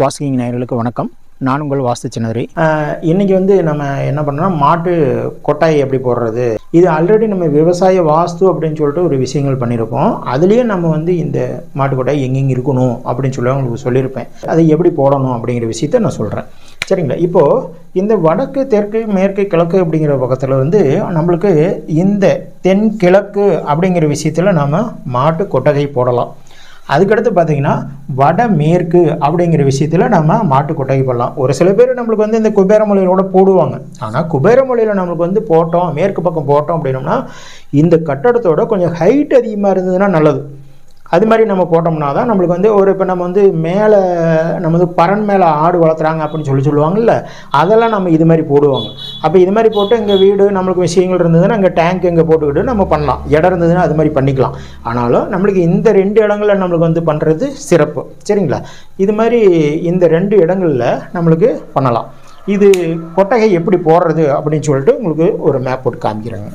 வாசிக்கிங் நேயர்களுக்கு வணக்கம். நான் உங்கள் வாஸ்து சின்னதுரை. இன்னைக்கு வந்து நம்ம என்ன பண்ணோம்னா மாட்டு கொட்டாய் எப்படி போடுறது? இது ஆல்ரெடி நம்ம விவசாய வாஸ்து அப்படின்னு சொல்லிட்டு ஒரு விஷயங்கள் பண்ணியிருக்கோம் அதுலேயே நம்ம வந்து இந்த மாட்டு கொட்டாய் எங்கெங்கே இருக்கணும் அப்படின்னு சொல்லி உங்களுக்கு சொல்லியிருப்பேன். அதை எப்படி போடணும் அப்படிங்கிற விஷயத்த நான் சொல்கிறேன் சரிங்களா? இப்போது இந்த வடக்கு தெற்கு மேற்கு கிழக்கு அப்படிங்கிற பக்கத்தில் வந்து நம்மளுக்கு இந்த தென்கிழக்கு அப்படிங்கிற விஷயத்தில் நம்ம மாட்டு கொட்டகை போடலாம். அதுக்கடுத்து பார்த்தீங்கன்னா வடமேற்கு அப்படிங்கிற விஷயத்தில் நம்ம மாட்டு கொட்டகை போடலாம். ஒரு சில பேர் நம்மளுக்கு வந்து இந்த குபேரமொழியோட போடுவாங்க. ஆனால் குபேர மொழியில் நம்மளுக்கு வந்து போட்டோம் மேற்கு பக்கம் போட்டோம் அப்படின்னோம்னா இந்த கட்டடத்தோட கொஞ்சம் ஹைட் அதிகமாக இருந்ததுன்னா நல்லது. அது மாதிரி நம்ம போட்டோம்னா தான் நம்மளுக்கு வந்து ஒரு இப்போ நம்ம வந்து மேலே நம்ம வந்து பறன் மேலே ஆடு வளர்த்துறாங்க அப்படின்னு சொல்லி சொல்லுவாங்கல்ல அதெல்லாம் நம்ம இது மாதிரி போடுவாங்க. அப்போ இது மாதிரி போட்டு இங்கே வீடு நம்மளுக்கு விஷயங்கள் இருந்ததுன்னா அங்கே டேங்க் இங்கே போட்டுக்கிட்டு நம்ம பண்ணலாம். இடம் இருந்ததுன்னா அது மாதிரி பண்ணிக்கலாம். ஆனாலும் நம்மளுக்கு இந்த ரெண்டு இடங்களில் நம்மளுக்கு வந்து பண்ணுறது சிறப்பு. சரிங்களா? இது மாதிரி இந்த ரெண்டு இடங்களில் நம்மளுக்கு பண்ணலாம். இது கொட்டகை எப்படி போடுறது அப்படின்னு சொல்லிட்டு உங்களுக்கு ஒரு மேப் போட்டு காமிக்கிறேங்க.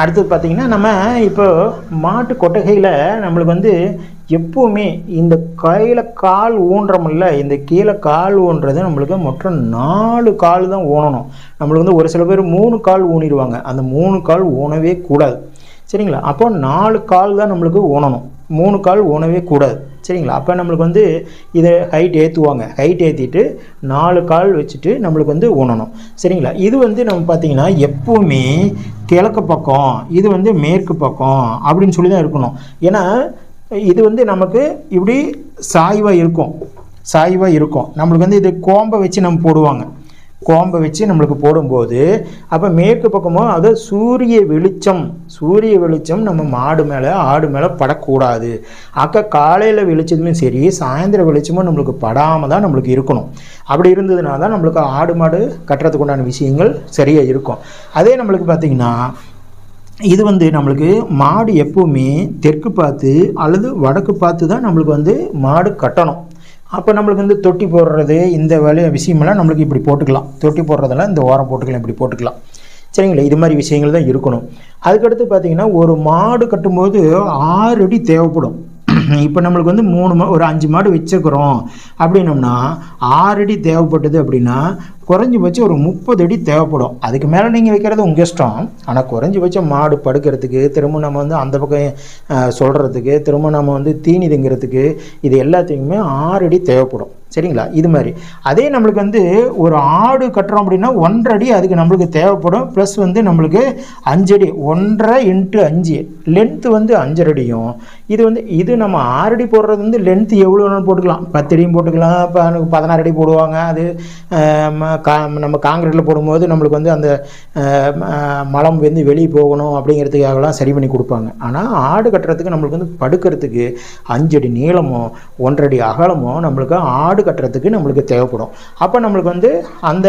அடுத்தது பார்த்திங்கன்னா நம்ம இப்போ மாட்டு கொட்டகையில் நம்மளுக்கு வந்து எப்போவுமே இந்த கையில் கால் ஊன்றமில்ல இந்த கீழே கால் ஊன்றது நம்மளுக்கு மொத்தம் நாலு கால் தான் ஊனணும். நம்மளுக்கு வந்து ஒரு சில பேர் மூணு கால் ஊனிடுவாங்க. அந்த மூணு கால் ஊனவே கூடாது. சரிங்களா? அப்போ நாலு கால் தான் நம்மளுக்கு ஊனணும். மூணு கால் ஊனவே கூடாது. சரிங்களா? அப்போ நம்மளுக்கு வந்து இதை ஹைட் ஏற்றுவாங்க ஹைட் ஏற்றிட்டு நாலு கால் வச்சுட்டு நம்மளுக்கு வந்து ஊனணும். சரிங்களா? இது வந்து நம்ம பார்த்திங்கன்னா எப்போவுமே கிழக்கு பக்கம் இது வந்து மேற்கு பக்கம் அப்படின்னு சொல்லி தான் இருக்கணும். ஏன்னா இது வந்து நமக்கு இப்படி சாய்வாக இருக்கும். சாய்வாக இருக்கும். நம்மளுக்கு வந்து இது கோம்பை வச்சு நம்ம போடுவாங்க. கோம்பை வச்சு நம்மளுக்கு போடும்போது அப்போ மேற்கு பக்கமும் அது சூரிய வெளிச்சம் சூரிய வெளிச்சம் நம்ம மாடு மேலே ஆடு மேலே படக்கூடாது. அக்கா காலையில் வெளிச்சதுமே சரி சாயந்தர வெளிச்சமும் நம்மளுக்கு படாமல் தான் நம்மளுக்கு இருக்கணும். அப்படி இருந்ததுனா தான் நம்மளுக்கு ஆடு மாடு கட்டுறதுக்கு உண்டான விஷயங்கள் சரியாக இருக்கும். அதே நம்மளுக்கு பார்த்திங்கன்னா இது வந்து நம்மளுக்கு மாடு எப்போவுமே தெற்கு பார்த்து அல்லது வடக்கு பார்த்து தான் நம்மளுக்கு வந்து மாடு கட்டணும். அப்போ நம்மளுக்கு வந்து தொட்டி போடுறது இந்த வேலை விஷயமெல்லாம் நம்மளுக்கு இப்படி போட்டுக்கலாம். தொட்டி போடுறதெல்லாம் இந்த ஓரம் போட்டுக்கலாம் இப்படி போட்டுக்கலாம். சரிங்களா? இது மாதிரி விஷயங்கள் தான் இருக்கணும். அதுக்கடுத்து பார்த்தீங்கன்னா ஒரு மாடு கட்டும்போது ஆறு அடி தேவைப்படும். இப்போ நம்மளுக்கு வந்து மூணு மா ஒரு அஞ்சு மாடு வச்சுருக்குறோம் அப்படின்னோம்னா ஆறு அடி தேவைப்பட்டது அப்படின்னா குறைஞ்சபட்சம் ஒரு முப்பது அடி தேவைப்படும். அதுக்கு மேலே நீங்கள் வைக்கிறது உங்கள் இஷ்டம். ஆனால் குறைஞ்சபட்சம் மாடு படுக்கிறதுக்கு திரும்ப நம்ம வந்து அந்த பக்கம் சொல்கிறதுக்கு திரும்ப நம்ம வந்து தீனி திங்கிறதுக்கு இது எல்லாத்தையுமே ஆறு அடி தேவைப்படும். சரிங்களா? இது மாதிரி. அதே நம்மளுக்கு வந்து ஒரு ஆடு கட்டுறோம் அப்படின்னா ஒன்றரை அடி அதுக்கு நம்மளுக்கு தேவைப்படும். ப்ளஸ் வந்து நம்மளுக்கு அஞ்சடி ஒன்றரை இன்ட்டு அஞ்சு. லென்த்து வந்து அஞ்சரை அடியும் இது வந்து இது நம்ம ஆறடி போடுறது வந்து லென்த்து எவ்வளோ வேணாலும் போட்டுக்கலாம். பத்து அடியும் போட்டுக்கலாம். இப்போ பதினாறு அடி போடுவாங்க. அது கா நம்ம காங்கிரீட்டில் போடும்போது நம்மளுக்கு வந்து அந்த மலம் வந்து வெளியே போகணும் அப்படிங்கிறதுக்காகலாம் சரி பண்ணி கொடுப்பாங்க. ஆனால் ஆடு கட்டுறதுக்கு நம்மளுக்கு வந்து படுக்கிறதுக்கு அஞ்சடி நீளமோ ஒன்றடி அகலமோ நம்மளுக்கு ஆடு கட்டுறதுக்கு நம்மளுக்கு தேவைப்படும். அப்போ நம்மளுக்கு வந்து அந்த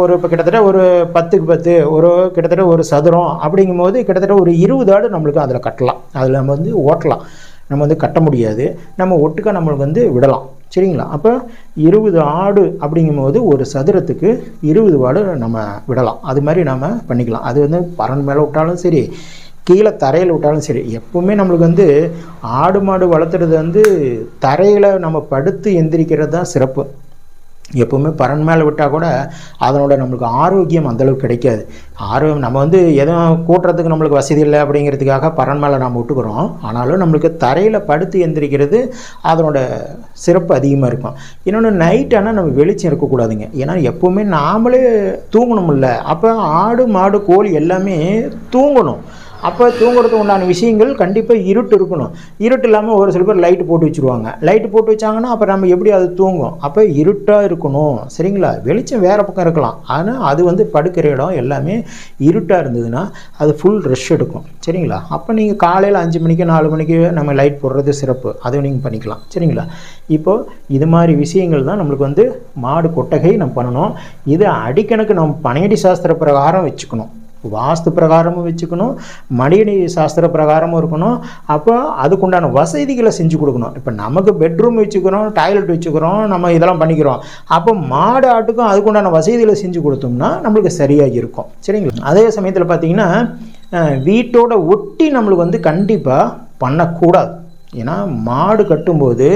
ஒரு இப்போ கிட்டத்தட்ட ஒரு பத்துக்கு பத்து ஒரு கிட்டத்தட்ட ஒரு சதுரம் அப்படிங்கும்போது கிட்டத்தட்ட ஒரு இருபது ஆடு நம்மளுக்கு அதில் கட்டலாம். அதில் நம்ம வந்து ஓட்டலாம். நம்ம வந்து கட்ட முடியாது. நம்ம ஒட்டுக்க நம்மளுக்கு வந்து விடலாம். சரிங்களா? அப்போ இருபது ஆடு அப்படிங்கும்போது ஒரு சதுரத்துக்கு இருபது ஆடு நம்ம விடலாம். அது மாதிரி நம்ம பண்ணிக்கலாம். அது வந்து பறன் மேலே விட்டாலும் சரி கீழே தரையில் விட்டாலும் சரி எப்பவுமே நம்மளுக்கு வந்து ஆடு மாடு வளர்த்துறது வந்து தரையில் நம்ம படுத்து எந்திரிக்கிறது தான் சிறப்பு. எப்போவுமே பரன் மேலே விட்டால் கூட அதனோட நம்மளுக்கு ஆரோக்கியம் அந்தளவுக்கு கிடைக்காது. ஆரோக்கியம் நம்ம வந்து எதுவும் கூட்டுறதுக்கு நம்மளுக்கு வசதி இல்லை அப்படிங்கிறதுக்காக பரன் மேலே நாம் விட்டுக்கிறோம். ஆனாலும் நம்மளுக்கு தரையில் படுத்து எந்திரிக்கிறது அதனோட சிறப்பு அதிகமாக இருக்கும். இன்னொன்று நைட் ஆனால் நம்ம வெளிச்சம் இருக்கக்கூடாதுங்க. ஏன்னா எப்போவுமே நாமளே தூங்கணுமில்ல அப்போ ஆடு மாடு கோழி எல்லாமே தூங்கணும். அப்போ தூங்குறதுக்கு உண்டான விஷயங்கள் கண்டிப்பாக இருட்டு இருக்கணும். இருட்டு இல்லாமல் ஒரு சில பேர் லைட்டு போட்டு வச்சுருவாங்க. லைட்டு போட்டு வச்சாங்கன்னா அப்போ நம்ம எப்படி அது தூங்கும்? அப்போ இருட்டாக இருக்கணும். சரிங்களா? வெளிச்சம் வேறு பக்கம் இருக்கலாம். ஆனால் அது வந்து படுக்கிற இடம் எல்லாமே இருட்டாக இருந்ததுன்னா அது ஃபுல் ரஷ் எடுக்கும். சரிங்களா? அப்போ நீங்கள் காலையில் அஞ்சு மணிக்கு நாலு மணிக்கு நம்ம லைட் போடுறது சிறப்பு. அதை நீங்கள் பண்ணிக்கலாம். சரிங்களா? இப்போது இது மாதிரி விஷயங்கள் தான் நம்மளுக்கு வந்து மாடு கொட்டகை நம்ம பண்ணணும். இது அடிக்கணக்கு நம்ம பனையடி சாஸ்திர பிரகாரம் வச்சுக்கணும். வாஸ்து பிரகாரமும் வச்சுக்கணும் மணியடி சாஸ்திர பிரகாரமும் இருக்கணும். அப்போ அதுக்குண்டான வசதிகளை செஞ்சு கொடுக்கணும். இப்போ நமக்கு பெட்ரூம் வச்சுக்கிறோம் டாய்லெட் வச்சுக்கிறோம் நம்ம இதெல்லாம் பண்ணிக்கிறோம். அப்போ மாடு ஆட்டுக்கும் அதுக்குண்டான வசதிகளை செஞ்சு கொடுத்தோம்னா நம்மளுக்கு சரியாக இருக்கும். சரிங்களா? அதே சமயத்தில் பார்த்தீங்கன்னா வீட்டோட ஒட்டி நம்மளுக்கு வந்து கண்டிப்பாக பண்ணக்கூடாது. ஏன்னா மாடு கட்டும்போது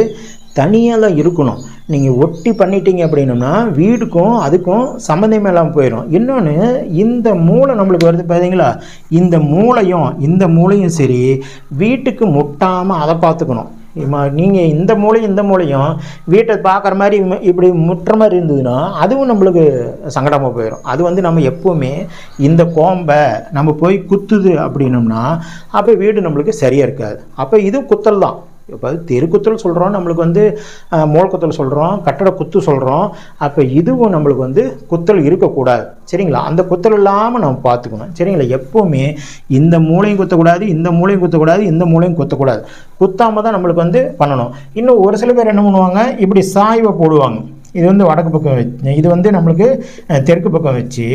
தனியாக தான் இருக்கணும். நீங்கள் ஒட்டி பண்ணிட்டீங்க அப்படின்னம்னா வீடுக்கும் அதுக்கும் சம்மந்தமே இல்லாமல் போயிடும். இன்னொன்று இந்த மூளை நம்மளுக்கு வருது பார்த்தீங்களா இந்த மூளையும் இந்த மூளையும் சரி வீட்டுக்கு முட்டாமல் அதை பார்த்துக்கணும். நீங்கள் இந்த மூலையும் இந்த மூலையும் வீட்டை பார்க்குற மாதிரி இப்படி முட்டுற மாதிரி இருந்ததுன்னா அதுவும் நம்மளுக்கு சங்கடமாக போயிடும். அது வந்து நம்ம எப்போவுமே இந்த கோம்பை நம்ம போய் குத்துது அப்படின்னோம்னா அப்போ வீடு நம்மளுக்கு சரியாக இருக்காது. அப்போ இது குத்தல் தான். இப்போ தெருக்குத்தல் சொல்கிறோம் நம்மளுக்கு வந்து அஹ், சொல்கிறோம் கட்டட குத்து சொல்கிறோம் அப்போ இதுவும் நம்மளுக்கு வந்து குத்தல் இருக்கக்கூடாது. சரிங்களா? அந்த குத்தல் இல்லாமல் நம்ம பார்த்துக்கணும். சரிங்களா? எப்போவுமே இந்த மூளையும் குத்தக்கூடாது இந்த மூளையும் குத்தக்கூடாது இந்த மூளையும் குத்தக்கூடாது. குத்தாமல் தான் நம்மளுக்கு வந்து பண்ணணும். இன்னும் ஒரு சில பேர் என்ன பண்ணுவாங்க? இப்படி சாய்வை போடுவாங்க. இது வந்து வடக்கு பக்கம் வச்சு இது வந்து நம்மளுக்கு தெற்கு பக்கம் வச்சு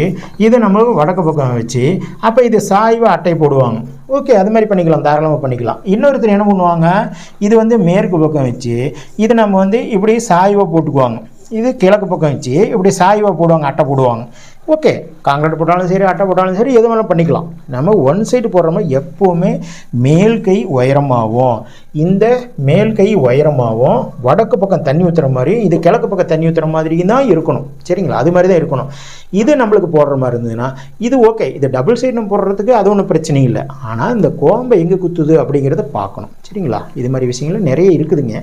இது நம்மளுக்கு வடக்கு பக்கம் வச்சு அப்போ இது சாய்வு அட்டை போடுவாங்க. ஓகே அது மாதிரி பண்ணிக்கலாம் தாராளமாக பண்ணிக்கலாம். இன்னொருத்தர் என்ன பண்ணுவாங்க இது வந்து மேற்கு பக்கம் வச்சு இது நம்ம வந்து இப்படி சாய்வாக போட்டுக்குவாங்க. இது கிழக்கு பக்கம் வச்சு இப்படி சாய்வாக போடுவாங்க அட்டை போடுவாங்க. ஓகே காங்கிரீட் போட்டாலும் சரி அட்டை போட்டாலும் சரி எது வேணாலும் பண்ணிக்கலாம். நம்ம ஒன் சைடு போடுற மாதிரி எப்போவுமே மேல் கை உயரமாகவும் இந்த மேல் கை உயரமாகவும் வடக்கு பக்கம் தண்ணி ஊற்றுற மாதிரி இது கிழக்கு பக்கம் தண்ணி ஊற்றுற மாதிரி தான் இருக்கணும். சரிங்களா? அது மாதிரி தான் இருக்கணும். இது நம்மளுக்கு போடுற மாதிரி இருந்ததுன்னா இது ஓகே இது டபுள் சைடு நம்ம போடுறதுக்கு அது ஒன்றும் பிரச்சனை இல்லை. ஆனால் இந்த கோம்பை எங்கே குத்துது அப்படிங்கிறத பார்க்கணும். சரிங்களா? இது மாதிரி விஷயங்கள் நிறைய இருக்குதுங்க.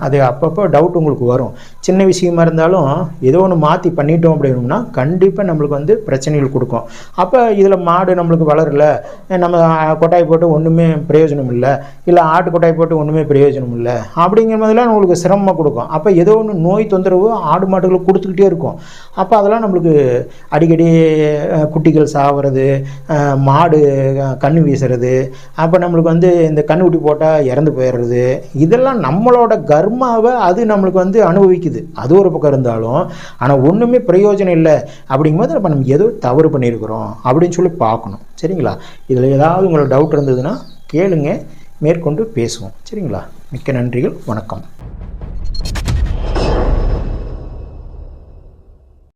அது அப்பப்போ டவுட் உங்களுக்கு வரும். சின்ன விஷயமா இருந்தாலும் ஏதோ ஒன்று மாற்றி பண்ணிட்டோம் அப்படின்னோம்னா கண்டிப்பாக நம்மளுக்கு வந்து பிரச்சனைகள் கொடுக்கும். அப்போ இதில் மாடு நம்மளுக்கு வளரல நம்ம கொட்டாய் போட்டு ஒன்றுமே பிரயோஜனம் இல்லை இல்லை ஆட்டு கொட்டாய் போட்டு ஒன்றுமே பிரயோஜனம் இல்லை அப்படிங்கிற மாதிரிலாம் நம்மளுக்கு சிரமமாக கொடுக்கும். அப்போ ஏதோ ஒன்று நோய் தொந்தரவு ஆடு மாடுகளுக்கு கொடுத்துக்கிட்டே இருக்கும். அப்போ அதெல்லாம் நம்மளுக்கு அடிக்கடி குட்டிகள் சாகிறது மாடு அஹ், கண்ணு வீசுறது அப்போ நம்மளுக்கு வந்து இந்த கண்ணுக்குட்டி போட்டால் இறந்து போயிடுறது இதெல்லாம் நம்மளோட நம்மளோட கர்மாவை அது நம்மளுக்கு வந்து அனுபவிக்குது. அது ஒரு பக்கம் இருந்தாலும் ஆனால் ஒன்றுமே பிரயோஜனம் இல்லை அப்படிங்கும்போது நம்ம நம்ம ஏதோ தவறு பண்ணியிருக்கிறோம் அப்படின்னு சொல்லி பார்க்கணும். சரிங்களா? இதில் ஏதாவது உங்களுக்கு டவுட் இருந்ததுன்னா கேளுங்க மேற்கொண்டு பேசுவோம். சரிங்களா? மிக்க நன்றிகள் வணக்கம்.